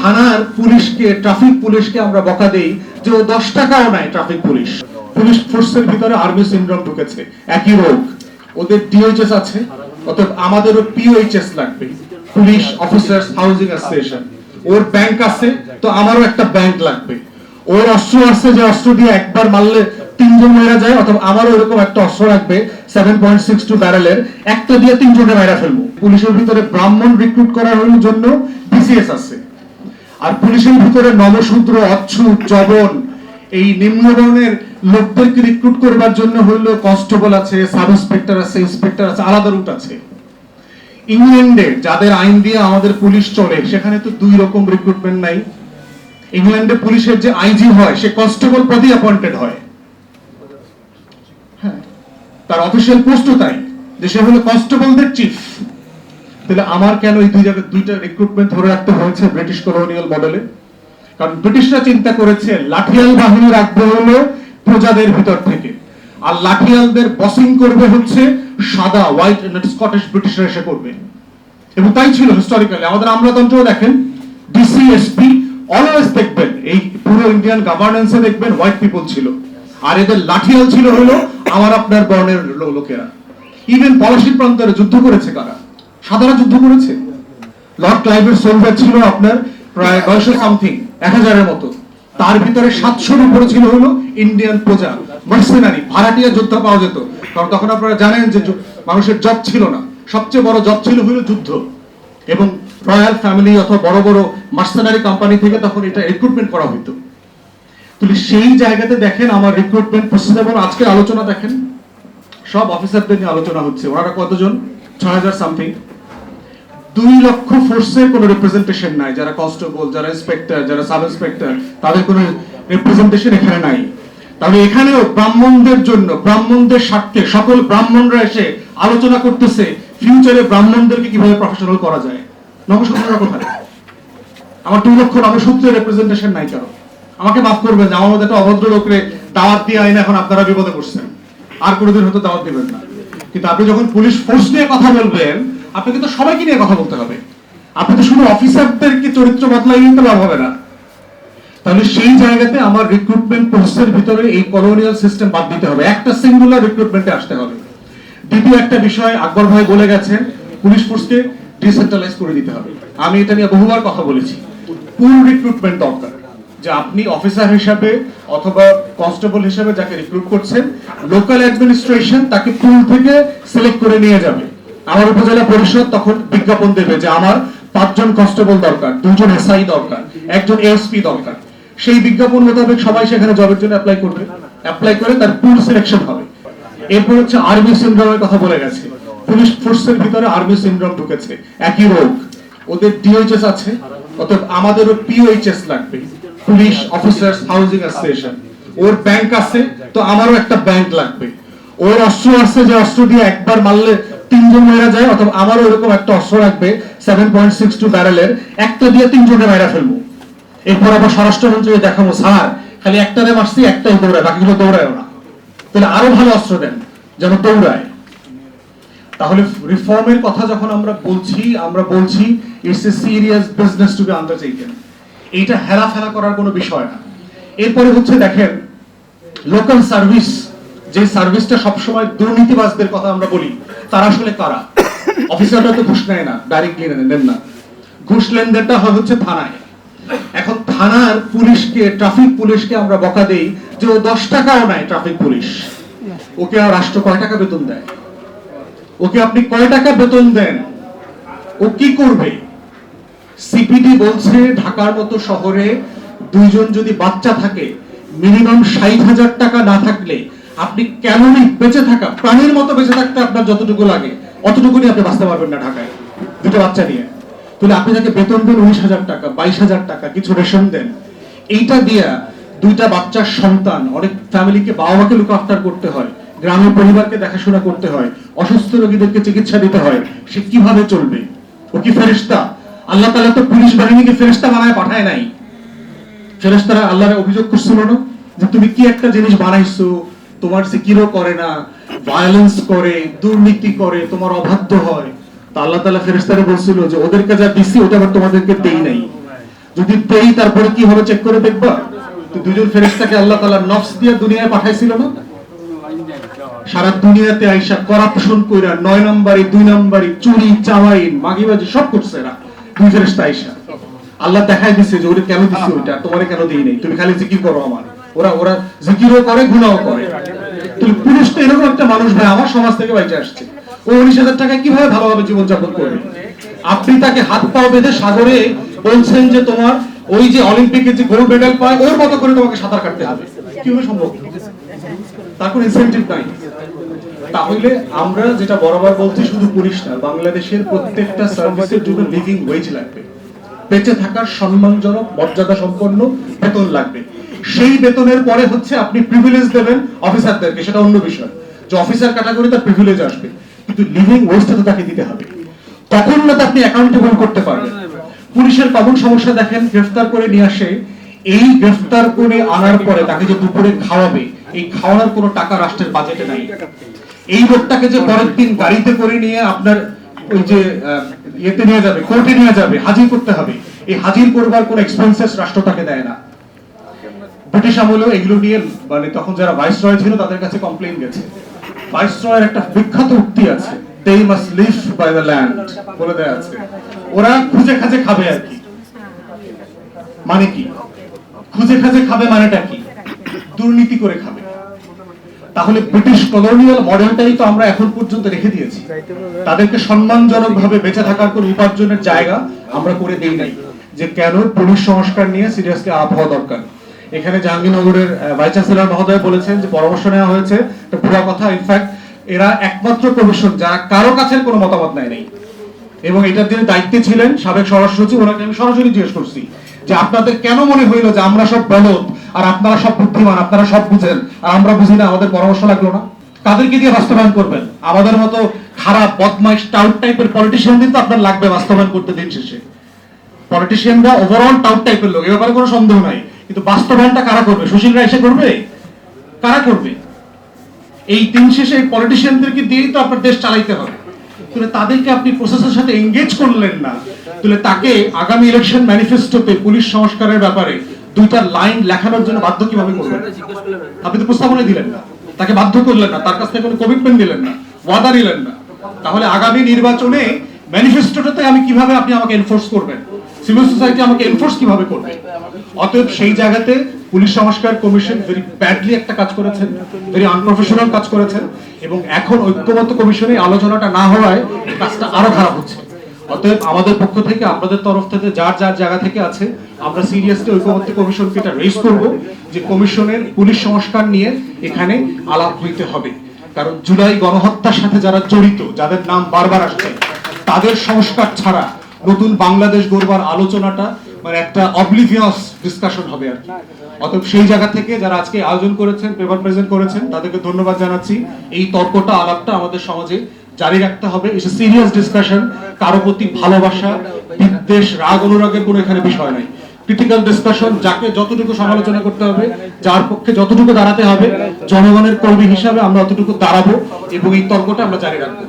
থানার পুলিশকে ট্রাফিক পুলিশকে আমরা বকা দেই যে ও দশ টাকাও নাই ট্রাফিক পুলিশ। পুলিশ ফোর্সের ভিতরে আর্মি সিনড্রোম ঢুকেছে। একই রোগ। ওদের ডিওএইচএস আছে, অতএব আমাদেরও পিওএইচএস লাগবে। পুলিশ অফিসার্স হাউজিং অ্যাসোসিয়েশন ওর ব্যাংক আছে, তো আমারও একটা ব্যাংক লাগবে। ওর অস্ত্র আছে, যে অস্ত্র দিয়ে একবার মারলে তিনজন মেরা যায় অথবা আমারও এরকম একটা অস্ত্র লাগবে সেভেন পয়েন্ট সিক্স টু ব্যারেলের একটা দিয়ে তিনজনে মেরা ফেলব। পুলিশের ভিতরে ব্রাহ্মণ রিক্রুট করার জন্য বিসিএস আছে। আর পুলিশের ভিতরে নমশূদ্র অচ্ছুত জবন এই নিম্নবর্ণের লোকদেরকে রিক্রুট করবার জন্য হইল কনস্টেবল আছে সাব ইন্সপেক্টর আছে ইন্সপেক্টর আছে, আলাদা রুট আছে। ইংল্যান্ডে যাদের আইন দিয়ে আমাদের পুলিশ চলে, সেখানে তো দুই রকম রিক্রুটমেন্ট নাই। ইংল্যান্ডে পুলিশের যে আইজি হয়, সে কনস্টেবল পদে অ্যাপয়েন্টেড হয়। হ্যাঁ তার অফিসিয়াল পোস্টও তাই, যে সে হলো কনস্টেবলদের চিফ তাহলে আমার কেন এই দুই জায়গায় দুইটা রিক্রুটমেন্ট ধরে রাখতে হয়েছে ব্রিটিশ কলোনিয়াল মডেলে কারণ ব্রিটিশরা চিন্তা করেছে লাঠিয়াল বাহিনী রাখবে হলো প্রজাদের ভিতর থেকে। আর লাঠিয়ালদের বসিং করবে হচ্ছে সাদা হোয়াইট স্কটিশ ব্রিটিশরা এসে করবে এবং তাই ছিল হিস্টোরিক্যালি আমাদের আমলাতন্ত্র দেখেন ডিসিএসপি অলওয়েজ দেখবেন, এই পুরো ইন্ডিয়ান গভর্নেন্সে দেখবেন হোয়াইট পিপল ছিল। আর এদের লাঠিয়াল ছিল হলো আমার আপনার বর্ণের লোকেরা। ইভেন পলাশির প্রান্তরে যুদ্ধ করেছে কারা? সাদারা যুদ্ধ করেছে। লর্ড ক্লাইভের সোলজার ছিল আপনার প্রায় নয়শো সামথিং এক হাজারের মতো। তার ভিতরে সাতশোর উপরে ছিল হলো ইন্ডিয়ান প্রজা মার্সেনারি ভাড়াটিয়া যোদ্ধা পাওয়া যেত। কারণ তখন আপনারা জানেন যে মানুষের জব ছিল না। সবচেয়ে বড় জব ছিল হলো যুদ্ধ। এবং রয়্যাল ফ্যামিলি অথবা বড় বড় মার্সেনারি কোম্পানি থেকে তখন এটা রিক্রুটমেন্ট করা হতো তাহলে সেই জায়গাতে দেখেন আমার রিক্রুটমেন্ট প্রসেস এবং আজকের আলোচনা দেখেন। সব অফিসারদের নিয়ে আলোচনা হচ্ছে। ওনারা কতজন? ছয় হাজার সামথিং দুই লক্ষ ফোর্সের কোনো রিপ্রেজেন্টেশন নাই। যারা কনস্টেবল যারা ইন্সপেক্টর যারা সাব ইন্সপেক্টর তাদের কোনো রিপ্রেজেন্টেশন এখানে নাই। তাহলে এখানেও ব্রাহ্মণদের জন্য, ব্রাহ্মণদের স্বার্থে, সকল ব্রাহ্মণরা এসে আলোচনা করতেছে ফিউচারে ব্রাহ্মণদেরকে কীভাবে প্রফেশনাল করা যায়। নবসূত্ররা কোথায়? আমার দুই লক্ষ নবসূত্রের রিপ্রেজেন্টেশন নাই কারও আমাকে মাফ করবেন যে আমার মধ্যে একটা অভদ্র লোকরে দাওয়াত দিয়ে আইন এখন আপনারা বিপদে পড়ছেন। আর কোনোদিন হয়তো দাওয়াত দিবেন না। কিন্তু আপনি যখন পুলিশ ফোর্স নিয়ে কথা বলবেন আপনাকে তো সবাইকে নিয়ে কথা বলতে হবে। আপনি তো শুধু অফিসারদেরকে চরিত্র বদলাই নিতে লাভ হবে না। তাহলে সেই জায়গাতে আমার রিক্রুটমেন্ট প্রসেসের ভিতরে এই কলোনিয়াল সিস্টেম বাদ দিতে হবে। একটা সিঙ্গুলার রিক্রুটমেন্টে আসতে হবে। দ্বিতীয় একটা বিষয়, আকবর ভাই বলে গেছেন, পুলিশ ফোর্সকে ডিসেন্ট্রালাইজ করে দিতে হবে। আমি এটা নিয়ে বহুবার কথা বলেছি। পুল রিক্রুটমেন্ট দরকার। যে আপনি অফিসার হিসাবে অথবা কনস্টেবল হিসাবে যাকে রিক্রুট করছেন লোকাল অ্যাডমিনিস্ট্রেশন তাকে পুল থেকে সিলেক্ট করে নিয়ে যাবে। আমার উপজেলা পরিষদ তখন বিজ্ঞাপন দেবে যে আমার পাঁচজন কনস্টেবল দরকার, দুজন এসআই দরকার, একজন এএসপি দরকার। সেই বিজ্ঞাপন মোতাবেক সবাই সেখানে জবের জন্য অ্যাপ্লাই করবে। অ্যাপ্লাই করে তার পুল সিলেকশন হবে। এরপর হচ্ছে আর্মি সিনড্রোমের কথা বলে গেছে। পুলিশ ফোর্সের ভিতরে আর্মি সিনড্রোম ঢুকেছে। একই রোগ। ওদের ডিওএইচএস আছে, অতএব আমাদেরও পিওএইচএস লাগবে। পুলিশ অফিসার্স হাউজিং অ্যাসোসিয়েশন ওর ব্যাংক আছে, তো আমারও একটা ব্যাংক লাগবে। ওর অস্ত্র আছে যে অস্ত্র দিয়ে একবার মারলে তিনজন মেরা যায়, অথবা আমারও এরকম একটা অস্ত্র লাগবে সেভেন পয়েন্ট সিক্স টু ব্যারেলের একটা দিয়ে তিনজনে মেরা ফেলব। এরপর আবার স্বরাষ্ট্রমন্ত্রী দেখাবো, স্যার, খালি একটারে মারছি, একটাই দৌড়ায়, বাকিগুলো দৌড়ায় না। তাহলে আরও ভালো অস্ত্র দেন, যেন দৌড়ায়। তাহলে রিফর্মের কথা যখন আমরা বলছি আমরা বলছি it's a serious business to be undertaken এইটা হেলা ফেলা করার কোনো বিষয় না। এরপরে হচ্ছে দেখেন লোকাল সার্ভিস যে সার্ভিসটা সবসময় দুর্নীতিবাজদের কথা আমরা বলি, তারা আসলে কারা? অফিসাররা তো ঘুষ নেয় না ডাইরেক্টলি নেন না। ঘুষ লেনদেনটা হয় হচ্ছে থানায়। এখন থানার পুলিশকে ট্রাফিক পুলিশকে আমরা বকা দেই যে ও দশ টাকাও নাই ট্রাফিক পুলিশ। ওকে আর রাষ্ট্র কয় টাকা বেতন দেয়? ওকে আপনি কয় টাকা বেতন দেন? ও কি করবে? সিপিডি বলছে, ঢাকার মতো শহরে দুইজন যদি বাচ্চা থাকে মিনিমাম ষাট হাজার টাকা না থাকলে আপনি ক্যালোরি বেঁচে থাকা, প্রাণীর মতো বেঁচে থাকতে আপনার যতটুকু লাগে, অতটুকুনি আপনি বাঁচতে পারবেন না ঢাকায়, দুটো বাচ্চা নিয়ে। তাহলে আপনি যাকে বেতন দেন উনিশ হাজার টাকা, বাইশ হাজার টাকা, কিছু রেশন দেন, এইটা দিয়া দুইটা বাচ্চার সন্তান, অনেক ফ্যামিলিকে বাবা মাকে লুক আফটার করতে হয়, গ্রামের পরিবারকে দেখাশোনা করতে হয়, অসুস্থ রোগীদেরকে চিকিৎসা দিতে হয়, সে কীভাবে চলবে? ও কি ফেরেস্তা আল্লাহ তাআলা তো পুলিশ বাহিনীকে ফেরেস্তা বানায় পাঠায় নাই। ফেরেস্তারা আল্লাহর অভিযোগ করছিল না যে তুমি কি একটা জিনিস বানাইছো তোমার সিকিরও করে না ভায়োলেন্স করে, দুর্নীতি করে, তোমার অবাধ্য হয়। তা আল্লাহ তাআলা ফেরেস্তারা বলছিল যে, ওদেরকে যা দিছি, ওটা আবার তোমাদেরকে দেই নাই। যদি পেই তারপরে কি হবে চেক করে দেখবা? দুজন ফেরেশতাকে আল্লাহ তাআলা নফস দিয়ে দুনিয়ায় পাঠাইছিল না? সারা দুনিয়াতে আইসা করাপশন কইরা নয় নম্বরই, দুই নম্বরই, চুরি, চাওয়াইন, মাগিবাজি সব করছে এরা। দুই ফেরেশতা আইসা। আল্লাহ দেখাই দিছে যে ওরে কেন দিছে ওইটা? তোমারে কেন দেই নাই? তুমি খালি জিকির করো আমার? ওরা ওরা জিকিরও করে গুনাহও করে। পুরুষ তো এরকম একটা মানুষ ভাই, আমার সমাজ থেকে বাইচে আসছে। ও উনিশ হাজার টাকা কীভাবে ভালোভাবে জীবনযাপন করবে? আপনি তাকে হাত পাও বেঁধে সাগরে বলছেন যে তোমার ওই যে অলিম্পিকে যে গোল্ড মেডেল পায়, ওর মতো করে তোমাকে সাঁতার কাটতে হবে। কীভাবে সম্ভব? তার কোনো ইনসেন্টিভ নাই। তাহলে আমরা যেটা বরাবর বলছি, শুধু পুলিশ না, বাংলাদেশের প্রত্যেকটা সার্ভিসের জন্য লিভিং ওয়েজ লাগবে। বেঁচে থাকার সম্মানজনক মর্যাদা সম্পন্ন বেতন লাগবে। সেই বেতনের পরে হচ্ছে আপনি প্রিভিলেজ দেবেন অফিসারদেরকে সেটা অন্য বিষয়। যে অফিসার ক্যাটাগরি তার প্রিভিলেজ আসবে, কিন্তু লিভিং ওয়েজটা তো তাকে দিতে হবে। তখন না তো আপনি অ্যাকাউন্টেবল করতে পারবেন। পুলিশের কমন সমস্যা দেখেন, গ্রেফতার করে নিয়ে আসে, এই গ্রেফতার করে আনার পরে তাকে যে দুপুরে খাওয়াবে, এই খাওয়ানোর কোনো টাকা রাষ্ট্রের বাজেটে নাই। এই লোকটাকে যে পরের দিন গাড়িতে করে নিয়ে আপনার ওই যে ইয়েতে নিয়ে যাবে কোর্টে নিয়ে যাবে, হাজির করতে হবে। এই হাজির করবার কোনো এক্সপেন্সেস রাষ্ট্র তাকে দেয় না। ব্রিটিশ আমলেও এগুলো নিয়ে মানে তখন যারা ভাইস রয় ছিল, তাদের কাছে কমপ্লেন গেছে। ভাইস রয়ের একটা বিখ্যাত উক্তি আছে they must live by the land বলে দেয়া আছে। ওরা খুঁজে খাজে খাবে আর কি। মানে কি? খুঁজে খাজে খাবে মানেটা কি? দুর্নীতি করে খাবে। তাহলে ব্রিটিশ কলোনিয়াল মডেলটাই তো আমরা এখন পর্যন্ত রেখে দিয়েছি। তাদেরকে সম্মানজনক ভাবে বেঁচে থাকার কোন উপার্জনের জায়গা আমরা করে দেই নাই। যে কেন পুলিশ সংস্কার নিয়ে সিরিয়াসলি আপ হওয়া দরকার? এখানে জাহাঙ্গীরনগরের ভাইস চ্যান্সেলর মহোদয় বলেছেন যে পরামর্শ নেওয়া হয়েছে। এটা পুরো কথা ইনফ্যাক্ট এরা একমাত্র কমিশন যারা কারও কাছে কোনো মতামত নেয় নাই। এবং এটার যিনি দায়িত্বে ছিলেন, সাবেক স্বরাষ্ট্র সচিব, ওনাকে আমি সরাসরি জিজ্ঞেস করছি যে আপনাদের কেন মনে হইল যে আমরা সব বলদ আর আপনারা সব বুদ্ধিমান, আপনারা সব বুঝেন, আর আমরা বুঝি না, আমাদের পরামর্শ লাগল না? কাদেরকে দিয়ে বাস্তবায়ন করবেন? আমাদের মতো খারাপ, বদমাইশ, টাউট টাইপের পলিটিশিয়ান কিন্তু আপনার লাগবে বাস্তবায়ন করতে দিন শেষে। পলিটিশিয়ানরা ওভারঅল টাউট টাইপের লোক, এ ব্যাপারে কোনো সন্দেহ নাই। কিন্তু বাস্তবায়নটা কারা করবে? সুশীলরা এসে করবে? কারা করবে? এই দিন শেষে পলিটিশিয়ানদেরকে দিয়েই তো আপনার দেশ চালাইতে হবে। তাহলে তাদেরকে আপনি প্রসেসের সাথে এঙ্গেজ করলেন না। তাহলে তাকে আগামী ইলেকশন ম্যানিফেস্টোতে পুলিশ সংস্কারের ব্যাপারে দুইটা লাইন লেখানোর জন্য বাধ্য কীভাবে করবেন? আপনি তো প্রস্তাবনা দিলেন না। তাকে বাধ্য করলেন না। তার কাছ থেকে কোনো কমিটমেন্ট দিলেন না। ওয়াদা নিলেন না। তাহলে আগামী নির্বাচনে ম্যানিফেস্টোটাতে আমি কীভাবে আপনি আমাকে এনফোর্স করবেন? সিভিল সোসাইটি আমাকে এনফোর্স কীভাবে করবে? অতএব সেই জায়গাতে পুলিশ সংস্কার কমিশন ভেরি ব্যাডলি একটা কাজ করেছেন ভেরি আনপ্রফেশনাল কাজ করেছেন এবং এখন ঐক্যবদ্ধ কমিশনে আলোচনাটা না হওয়ায় কাজটা আরও খারাপ হচ্ছে। অতএব আমাদের পক্ষ থেকে, আপনাদের তরফ থেকে, যার যার জায়গা থেকে আছে, আমরা সিরিয়াসলি ঐক্যবদ্ধ কমিশনকে এটা রেজ করব যে কমিশনের পুলিশ সংস্কার নিয়ে এখানে আলাপ হইতে হবে। কারণ জুলাই গণহত্যার সাথে যারা জড়িত, যাদের নাম বারবার আসছে, তাদের সংস্কার ছাড়া নতুন বাংলাদেশ গড়বার আলোচনাটা মানে একটা অবলিভিয়াস ডিসকাশন হবে আর অতএব সেই জায়গা থেকে যারা আজকে আয়োজন করেছেন পেপার প্রেজেন্ট করেছেন, তাদেরকে ধন্যবাদ জানাচ্ছি। এই তর্কটা, আলাপটা আমাদের সমাজে জারি রাখতে হবে। ইটস সিরিয়াস ডিসকাশন কারও প্রতি ভালোবাসা, বিদ্বেষ, রাগ, অনুরাগের কোনো এখানে বিষয় নাই। ক্রিটিক্যাল ডিসকাশন যাকে যতটুকু সমালোচনা করতে হবে, যার পক্ষে যতটুকু দাঁড়াতে হবে, জনগণের কর্মী হিসাবে আমরা অতটুকু দাঁড়াবো এবং এই তর্কটা আমরা জারি রাখব।